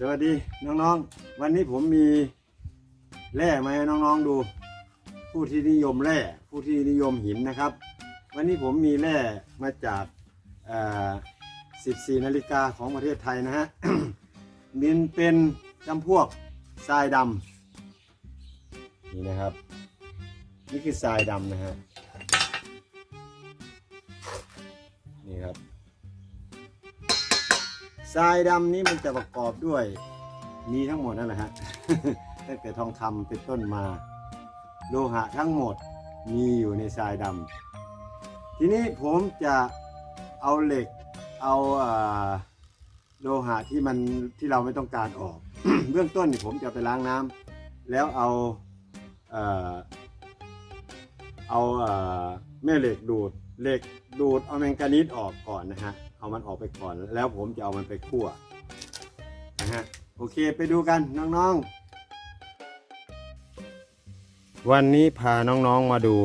สวัสดีน้องๆ วันนี้ผมมีแร่มาให้น้องๆดู ผู้ที่นิยมแร่ผู้ที่นิยมหินนะครับ วันนี้ผมมีแร่มาจาก 14 นาฬิกาของประเทศไทยนะฮะ มินเป็นจำพวกทรายดำนี่นะครับ นี่คือทรายดำนะฮะ นี่ครับ ทรายดำนี้มันจะประกอบด้วยมีทั้งหมดนั่นแหละฮะ ตั้งแต่ทองคำเป็นต้นมา โลหะทั้งหมดมีอยู่ในทรายดำทีนี้ผมจะเอาเหล็กเอาโลหะที่มันที่เราไม่ต้องการออก เบื้องต้นผมจะไปล้างน้ำแล้วเอาเอ่อเอาเอ่อ แม่เหล็กดูดเหล็กดูดเอาแมงกานีสออกก่อนนะฮะเอามันออกไปก่อน แล้วผมจะเอามันไปคั่วนะฮะโอเคไปดูกันน้องๆ วันนี้พาน้องๆมาดู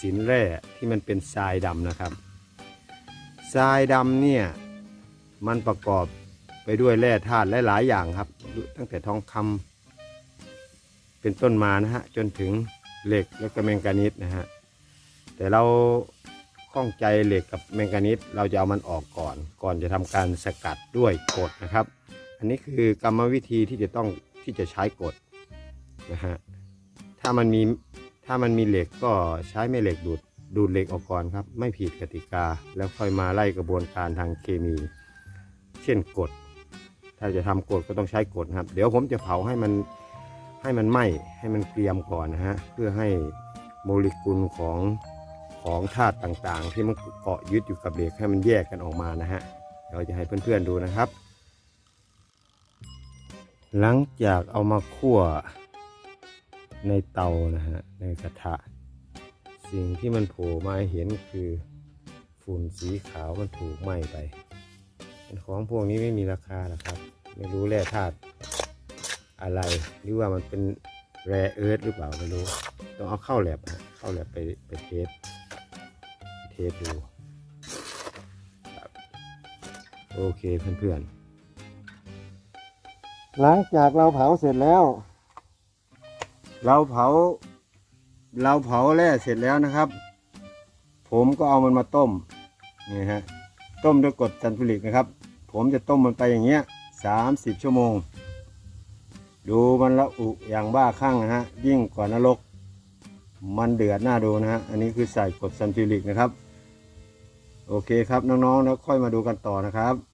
สินแร่ที่มันเป็นทรายดำนะครับทรายดำเนี่ยมันประกอบไปด้วยแร่ธาตุหลายๆอย่างครับ ตั้งแต่ทองคำเป็นต้นมานะฮะจนถึงเหล็กแล้วก็แมงกานีสนะฮะ แต่เราข้องใจเหล็กกับแมงกานีสเราจะเอามันออกก่อน ก่อนจะทำการสกัดด้วยกรดนะครับ อันนี้คือกรรมวิธีที่จะต้องที่จะใช้กรดนะฮะถ้ามันมีถ้ามันมีเหล็กก็ใช้แม่เหล็กดูดดูดเหล็กออกก่อนครับ ไม่ผิดกติกาแล้วค่อยมาไล่กระบวนการทางเคมี เช่นกรดถ้าจะทำกรดก็ต้องใช้กรดครับ เดี๋ยวผมจะเผาให้มันให้มันไหม้ให้มันเกรียมก่อนนะฮะเพื่อให้โมเลกุลของ ของธาตุต่างๆ ที่มันเกาะยึดอยู่กับเหล็กให้มันแยกกันออกมานะฮะเราจะให้เพื่อนๆดูนะครับ หลังจากเอามาคั่วในเตานะฮะในกระทะ สิ่งที่มันโผล่มาเห็นคือฝุ่นสีขาวมันถูกไหม้ไปเป็นของพวกนี้ไม่มีราคาหรอกครับ ไม่รู้แร่ธาตุอะไร หรือว่ามันเป็นแร่เอิร์ธหรือเปล่าไม่รู้ ต้องเอาเข้าแลบเข้าแลบไปไปเทส เทสดูครับโอเคเพื่อนๆ หลังจากเราเผาเสร็จแล้ว เราเผา เราเผาแร่เสร็จแล้วนะครับ ผมก็เอามันมาต้มนี่ฮะต้มด้วยกรดซัลฟูริกนะครับ ผมจะต้มมันไปอย่างเงี้ยสามสิบชั่วโมง ดูมันละอุอย่างบ้าคลั่งนะฮะยิ่งกว่านรก มันเดือดหน้าดูนะฮะอันนี้คือใส่กรดซัลฟูริกนะครับ โอเคครับน้องๆแล้วค่อยมาดูกันต่อนะครับ